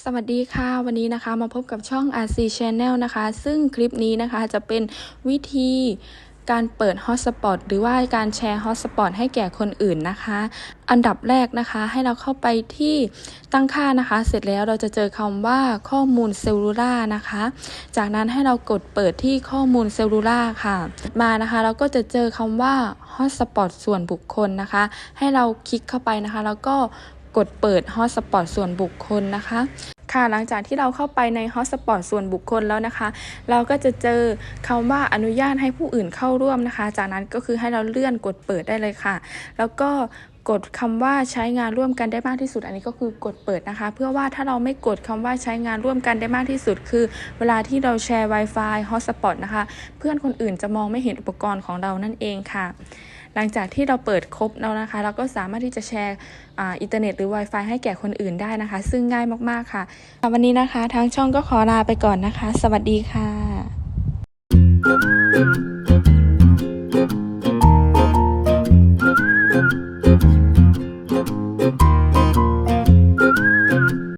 สวัสดีค่ะ วันนี้นะคะมาพบกับช่อง RC Channel นะคะ ซึ่งคลิปนี้นะคะจะเป็นวิธีการเปิด Hotspot หรือว่าการแชร์ Hotspot ให้แก่คนอื่นนะคะ อันดับแรกนะคะให้เราเข้าไปที่ตั้งค่านะคะ เสร็จแล้วเราจะเจอคำว่าข้อมูลเซลลูล่านะคะ จากนั้นให้เรากดเปิดที่ข้อมูลเซลลูล่าค่ะ มานะคะเราก็จะเจอคำว่า Hotspot ส่วนบุคคลนะคะ ให้เราคลิกเข้าไปนะคะ แล้วก็ กดเปิด Hotspot ส่วนบุคคลนะคะค่ะหลังจากที่เราเข้าไปใน Hotspot ส่วนบุคคลแล้วนะคะ เราก็จะเจอคำว่าอนุญาตให้ผู้อื่นเข้าร่วมนะคะ จากนั้นก็คือให้เราเลื่อนกดเปิดได้เลยค่ะ แล้วก็กดคำว่าใช้งานร่วมกันได้มากที่สุด อันนี้ก็คือกดเปิดนะคะ เพื่อว่าถ้าเราไม่กดคำว่าใช้งานร่วมกันได้มากที่สุด คือ เวลาที่เราแชร์ Wi-Fi Hotspot นะคะ เพื่อนคนอื่นจะมองไม่เห็นอุปกรณ์ของเรานั่นเองค่ะ หลังจากที่เราเปิดครบแล้วนะคะ เราก็สามารถที่จะแชร์อินเทอร์เน็ตหรือ Wi-Fi ให้แก่คนอื่นได้นะคะ ซึ่งง่ายมากๆค่ะวันนี้นะคะทางช่องก็ขอลาไปก่อนนะคะ สวัสดีค่ะ